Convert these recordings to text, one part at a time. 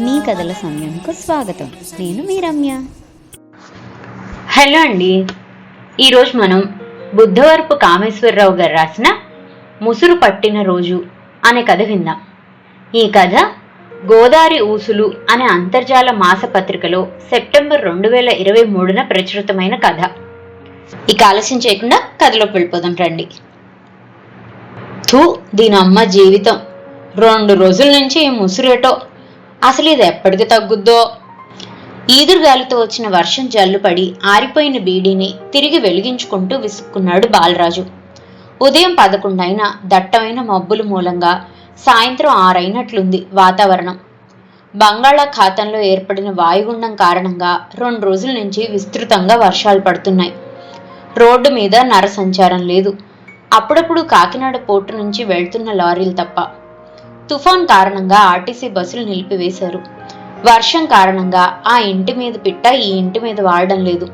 మీ కథల సమయంకు స్వాగతం. నేను మీ రమ్య. హలో అండి. ఈరోజు మనం బుద్ధవరపు కామేశ్వరరావు గారు రాసిన ముసురు పట్టిన రోజు అనే కథ విందాం. ఈ కథ గోదారి ఊసులు అనే అంతర్జాల మాసపత్రికలో సెప్టెంబర్ రెండు వేల ఇరవై మూడున ప్రచురితమైన కథ. ఇక ఆలస్యం చేయకుండా కథలోకి వెళ్ళిపోదాం రండి. థూ దీని అమ్మ జీవితం. రెండు రోజుల నుంచి ముసురేటో అసలు ఇది ఎప్పటికి తగ్గుద్దో? ఈదురుగాలితో వచ్చిన వర్షం జల్లుపడి ఆరిపోయిన బీడీని తిరిగి వెలిగించుకుంటూ విసుక్కున్నాడు బాలరాజు. ఉదయం పదకొండైన దట్టమైన మబ్బుల మూలంగా సాయంత్రం ఆరైనట్లుంది వాతావరణం. బంగాళాఖాతంలో ఏర్పడిన వాయుగుండం కారణంగా రెండు రోజుల నుంచి విస్తృతంగా వర్షాలు పడుతున్నాయి. రోడ్డు మీద నర సంచారం లేదు. అప్పుడప్పుడు కాకినాడ పోర్టు నుంచి వెళ్తున్న లారీలు తప్ప తుఫాన్ కారణంగా ఆర్టీసీ బస్సులు నిలిపివేశారు. వర్షం కారణంగా ఆ ఇంటి మీద పిట్ట ఈ ఇంటి మీద వాడడం లేదు.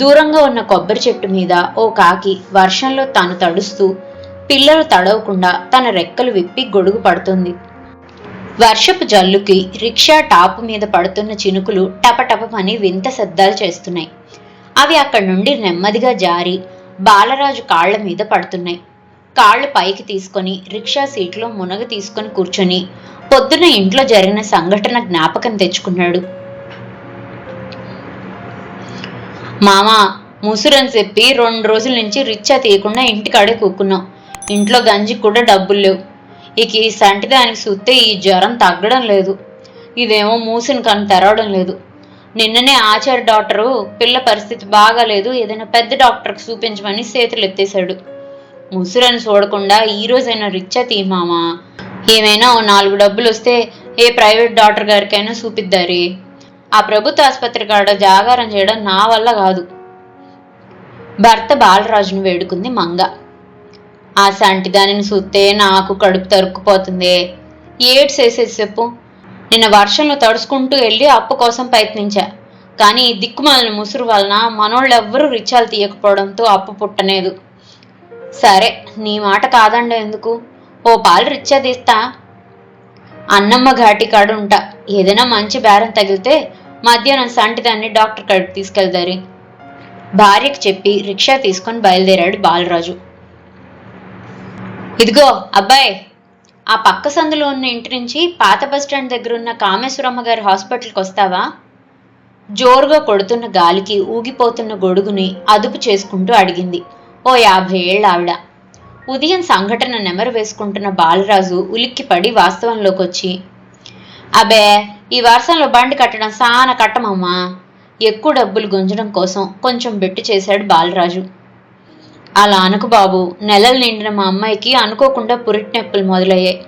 దూరంగా ఉన్న కొబ్బరి చెట్టు మీద ఓ కాకి వర్షంలో తాను తడుస్తూ పిల్లలు తడవకుండా తన రెక్కలు విప్పి గొడుగు పడుతుంది. వర్షపు జల్లుకి రిక్షా టాపు మీద పడుతున్న చినుకులు టపటపమని వింత శబ్దాలు చేస్తున్నాయి. అవి అక్కడి నుండి నెమ్మదిగా జారి బాలరాజు కాళ్ళ మీద పడుతున్నాయి. కాళ్ళు పైకి తీసుకొని రిక్షా సీట్లో మునగ తీసుకొని కూర్చొని పొద్దున ఇంట్లో జరిగిన సంఘటన జ్ఞాపకం తెచ్చుకున్నాడు. మామా ముసురని చెప్పి రెండు రోజుల నుంచి రిచ్చా తీయకుండా ఇంటికాడే కూకున్నాం. ఇంట్లో గంజి కూడా డబ్బులు లేవు. ఇక ఈ సంటి దానికి చూస్తే ఈ జ్వరం తగ్గడం లేదు. ఇదేమో మూసిన కన్ను తెరవడం లేదు. నిన్ననే ఆచార్య డాక్టరు పిల్ల పరిస్థితి బాగాలేదు ఏదైనా పెద్ద డాక్టర్కి చూపించమని చేతులు ఎత్తేశాడు ముసురని చూడకుండా ఈ రోజైనా రిచ్చా తీమామా ఏమైనా ఓ నాలుగు డబ్బులు వస్తే ఏ ప్రైవేట్ డాక్టర్ గారికైనా చూపిద్దారి. ఆ ప్రభుత్వ ఆసుపత్రి కాడ జాగారం చేయడం నా వల్ల కాదు. భర్త బాలరాజును వేడుకుంది మంగ. ఆ సంటి దానిని చూస్తే నాకు కడుపు తరుక్కుపోతుంది. ఏడ్స్ వేసేసి చెప్పు. నిన్న వర్షంలో తడుచుకుంటూ వెళ్ళి అప్పు కోసం ప్రయత్నించా. కానీ దిక్కుమాలిన ముసురు వలన మనోళ్ళెవ్వరూ రిచాలు తీయకపోవడంతో అప్పు పుట్టలేదు. సరే నీ మాట కాదండ ఎందుకు? ఓ పాలు రిచ్చా తీస్తా. అన్నమ్మ ఘాటి కాడు ఉంటా ఏదైనా మంచి బేరం తగిలితే మధ్యాహ్నం సంటి దాన్ని డాక్టర్ కాడికి తీసుకెళ్తారు. భార్యకి చెప్పి రిక్షా తీసుకొని బయలుదేరాడు బాలరాజు. ఇదిగో అబ్బాయి ఆ పక్క సందులో ఉన్న ఇంటి నుంచి పాత బస్ స్టాండ్ దగ్గర ఉన్న కామేశ్వరమ్మ గారి హాస్పిటల్కి వస్తావా? జోరుగా కొడుతున్న గాలికి ఊగిపోతున్న గొడుగుని అదుపు చేసుకుంటూ అడిగింది. ఓ యాభై ఏళ్ళ ఆవిడ. ఉదయం సంఘటన నెమరు వేసుకుంటున్న బాలరాజు ఉలిక్కిపడి వాస్తవంలోకి వచ్చి అబే ఈ వర్షంలో బండి కట్టడం సాన కట్టమమ్మా. ఎక్కువ డబ్బులు గుంజడం కోసం కొంచెం బెట్టు చేశాడు బాలరాజు. అలా అనుకు బాబు. నెలలు నిండిన మా అమ్మాయికి అనుకోకుండా పురిటి నొప్పులు మొదలయ్యాయి.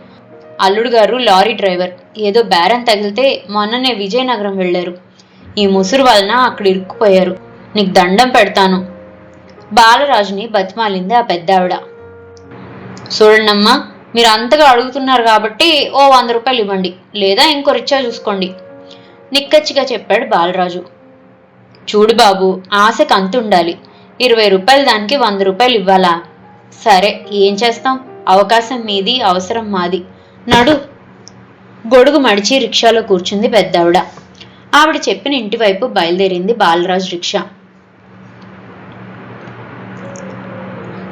అల్లుడు గారు లారీ డ్రైవర్. ఏదో బేరం తగిలితే మొన్ననే విజయనగరం వెళ్ళారు. ఈ ముసురు వలన అక్కడ ఇరుక్కుపోయారు. నీకు దండం పెడతాను. బాలరాజుని బతిమాలింది ఆ పెద్దావిడ. చూడండమ్మా మీరు అంతగా అడుగుతున్నారు కాబట్టి ఓ వంద రూపాయలు ఇవ్వండి లేదా ఇంకో రిక్షా చూసుకోండి నిక్కచ్చిగా చెప్పాడు బాలరాజు. చూడు బాబు ఆశకు అంత ఉండాలి. ఇరవై రూపాయలు దానికి వంద రూపాయలు ఇవ్వాలా? సరే ఏం చేస్తాం? అవకాశం మీది అవసరం మాది. నడు. గొడుగు మడిచి రిక్షాలో కూర్చుంది పెద్దావిడ. ఆవిడ చెప్పిన ఇంటివైపు బయలుదేరింది బాలరాజు రిక్షా.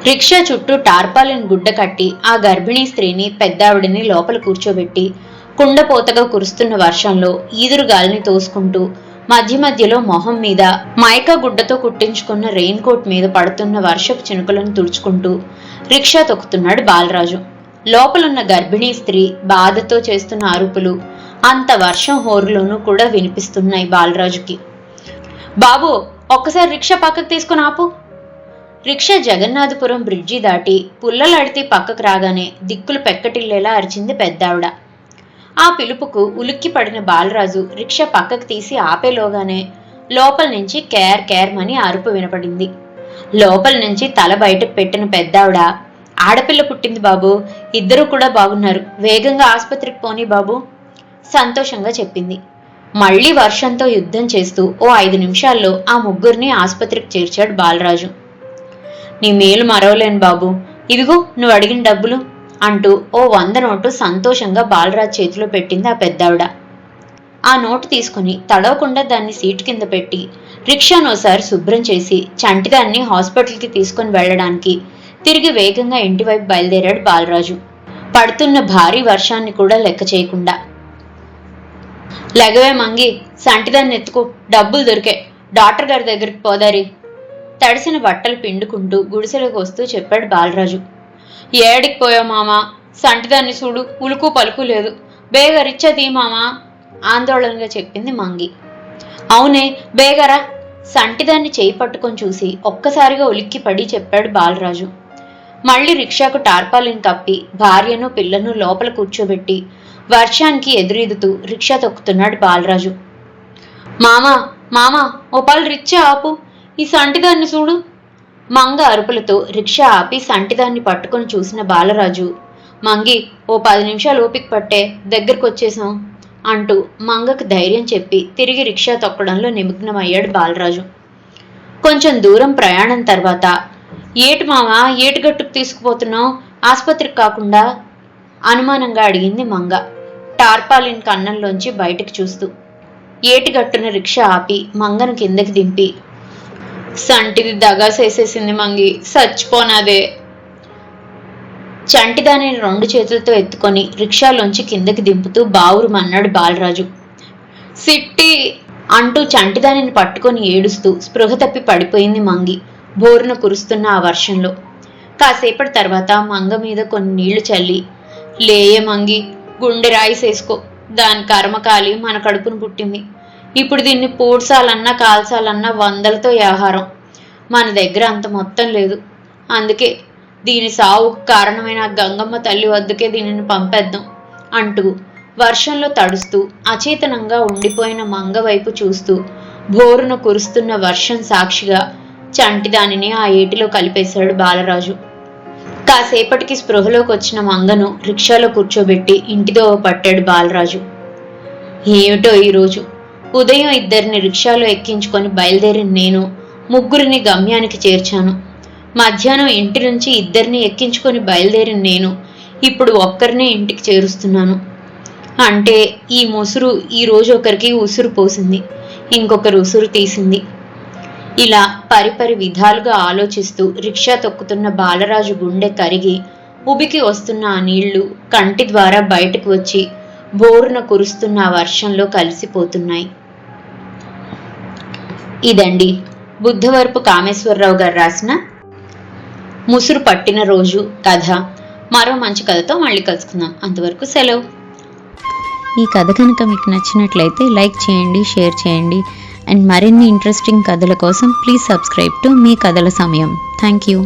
రిక్షా చుట్టూ టార్పాలిన్ గుడ్డ కట్టి ఆ గర్భిణీ స్త్రీని పెద్దావిడిని లోపల కూర్చోబెట్టి కుండపోతగా కురుస్తున్న వర్షంలో ఈదురు గాలిని తోసుకుంటూ మధ్య మధ్యలో మొహం మీద మైకా గుడ్డతో కుట్టించుకున్న రెయిన్ కోట్ మీద పడుతున్న వర్షపు చినుకులను తుడుచుకుంటూ రిక్షా తొక్కుతున్నాడు బాలరాజు. లోపలున్న గర్భిణీ స్త్రీ బాధతో చేస్తున్న అరుపులు అంత వర్షం హోరులోనూ కూడా వినిపిస్తున్నాయి బాలరాజుకి. బాబు ఒక్కసారి రిక్షా పక్కకు తీసుకుని ఆపు. రిక్షా జగన్నాథపురం బ్రిడ్జి దాటి పుల్లలాడితే పక్కకు రాగానే దిక్కులు పెక్కటిల్లేలా అరిచింది పెద్దావిడ. ఆ పిలుపుకు ఉలిక్కి పడిన బాలరాజు రిక్షా పక్కకు తీసి ఆపేలోగానే లోపల నుంచి కేర్ కేర్ అని అరుపు వినపడింది. లోపల నుంచి తల బయటకు పెట్టిన పెద్దావిడ ఆడపిల్ల పుట్టింది బాబు ఇద్దరు కూడా బాగున్నారు వేగంగా ఆసుపత్రికి పోనీ బాబు సంతోషంగా చెప్పింది. మళ్ళీ వర్షంతో యుద్ధం చేస్తూ ఓ ఐదు నిమిషాల్లో ఆ ముగ్గురిని ఆసుపత్రికి చేర్చాడు బాలరాజు. నీ మేలు మరవలేను బాబు. ఇదిగో నువ్వు అడిగిన డబ్బులు అంటూ ఓ వంద నోటు సంతోషంగా బాలరాజ్ చేతిలో పెట్టింది ఆ పెద్దావిడ. ఆ నోటు తీసుకుని తడవకుండా దాన్ని సీటు కింద పెట్టి రిక్షాను ఒకసారి శుభ్రం చేసి చంటిదాన్ని హాస్పిటల్కి తీసుకొని వెళ్ళడానికి తిరిగి వేగంగా ఇంటివైపు బయలుదేరాడు బాలరాజు. పడుతున్న భారీ వర్షాన్ని కూడా లెక్క చేయకుండా. లెగవే మంగి సంటిదాన్ని ఎత్తుకు డబ్బులు దొరికే. డాక్టర్ గారి దగ్గరికి పోదారి. తడిసిన బట్టలు పిండుకుంటూ గుడిసెలోకి వస్తూ చెప్పాడు బాలరాజు. ఏడికి పోయావు మామ? సంటిదాన్ని చూడు ఉలుకు పలుకు లేదు. బేగ రిచ్చది మామ? ఆందోళనగా చెప్పింది మంగి. అవునే బేగరా. సంటిదాన్ని చేయి పట్టుకొని చూసి ఒక్కసారిగా ఉలిక్కి పడి చెప్పాడు బాలరాజు. మళ్ళీ రిక్షాకు టార్పాలిన్ కప్పి భార్యను పిల్లను లోపల కూర్చోబెట్టి వర్షానికి ఎదురీదుతూ రిక్షా తొక్కుతున్నాడు బాలరాజు. మామా మామా ఓ పాలు రిచ్చా ఆపు. ఈ సంటిదాన్ని చూడు. మంగ అరుపులతో రిక్షా ఆపి సంటిదాన్ని పట్టుకొని చూసిన బాలరాజు మంగి ఓ పది నిమిషాలు ఓపిక పట్టే దగ్గరకు వచ్చేసాం అంటూ మంగకు ధైర్యం చెప్పి తిరిగి రిక్షా తొక్కడంలో నిమగ్నమయ్యాడు బాలరాజు. కొంచెం దూరం ప్రయాణం తర్వాత ఏటి మామ ఏటిగట్టుకు తీసుకుపోతున్నావు? ఆసుపత్రికి కాకుండా? అనుమానంగా అడిగింది మంగ టార్పాలిన్ కన్నంలోంచి బయటికి చూస్తూ. ఏటిగట్టున రిక్షా ఆపి మంగను కిందకి దింపి సంటిది దగాసేసేసింది మంగి. చచ్చిపోనాదే. చంటిదానిని రెండు చేతులతో ఎత్తుకొని రిక్షాలోంచి కిందకి దింపుతూ బావురుమన్నాడు బాలరాజు. సిట్టి! అంటూ చంటిదానిని పట్టుకొని ఏడుస్తూ స్పృహ తప్పి పడిపోయింది మంగి. బోరున కురుస్తున్న ఆ వర్షంలో. కాసేపటి తర్వాత మంగ మీద కొన్ని నీళ్ళు చల్లి లేయే మంగి గుండె రాయిసేసుకో దాని కర్మకాలి మన కడుపును పుట్టింది. ఇప్పుడు దీన్ని పూడ్చాలన్నా కాల్చాలన్నా వందలతో ఆహారం మన దగ్గర అంత మొత్తం లేదు. అందుకే దీని సావుకు కారణమైన గంగమ్మ తల్లి వద్దకే దీనిని పంపేద్దాం అంటూ వర్షంలో తడుస్తూ అచేతనంగా ఉండిపోయిన మంగ వైపు చూస్తూ బోరున కురుస్తున్న వర్షం సాక్షిగా చంటి దానిని ఆ ఏటిలో కలిపేశాడు బాలరాజు. కాసేపటికి స్పృహలోకి వచ్చిన మంగను రిక్షాలో కూర్చోబెట్టి ఇంటితో పట్టాడు బాలరాజు. ఏమిటో ఈరోజు ఉదయం ఇద్దరిని రిక్షాలో ఎక్కించుకొని బయలుదేరిన నేను ముగ్గురిని గమ్యానికి చేర్చాను. మధ్యాహ్నం ఇంటి నుంచి ఇద్దరిని ఎక్కించుకొని బయలుదేరిన నేను ఇప్పుడు ఒక్కరినే ఇంటికి చేరుస్తున్నాను. అంటే ఈ ముసురు ఈ రోజు ఒకరికి ఉసురు పోసింది ఇంకొకరు ఉసురు తీసింది. ఇలా పరిపరి విధాలుగా ఆలోచిస్తూ రిక్షా తొక్కుతున్న బాలరాజు గుండె కరిగి ఉబికి వస్తున్న ఆ నీళ్ళు కంటి ద్వారా బయటకు వచ్చి బోరున కురుస్తున్న వర్షంలో కలిసిపోతున్నాయి. ఇదండి బుద్ధవరపు కామేశ్వరరావు గారు రాసిన ముసురు పట్టిన రోజు కథ. మరో మంచి కథతో మళ్ళీ కలుసుకుందాం. అంతవరకు సెలవు. ఈ కథ కనుక మీకు నచ్చినట్లయితే లైక్ చేయండి షేర్ చేయండి. అండ్ మరిన్ని ఇంట్రెస్టింగ్ కథల కోసం ప్లీజ్ సబ్స్క్రైబ్ టు మీ కథల సమయం. Thank you.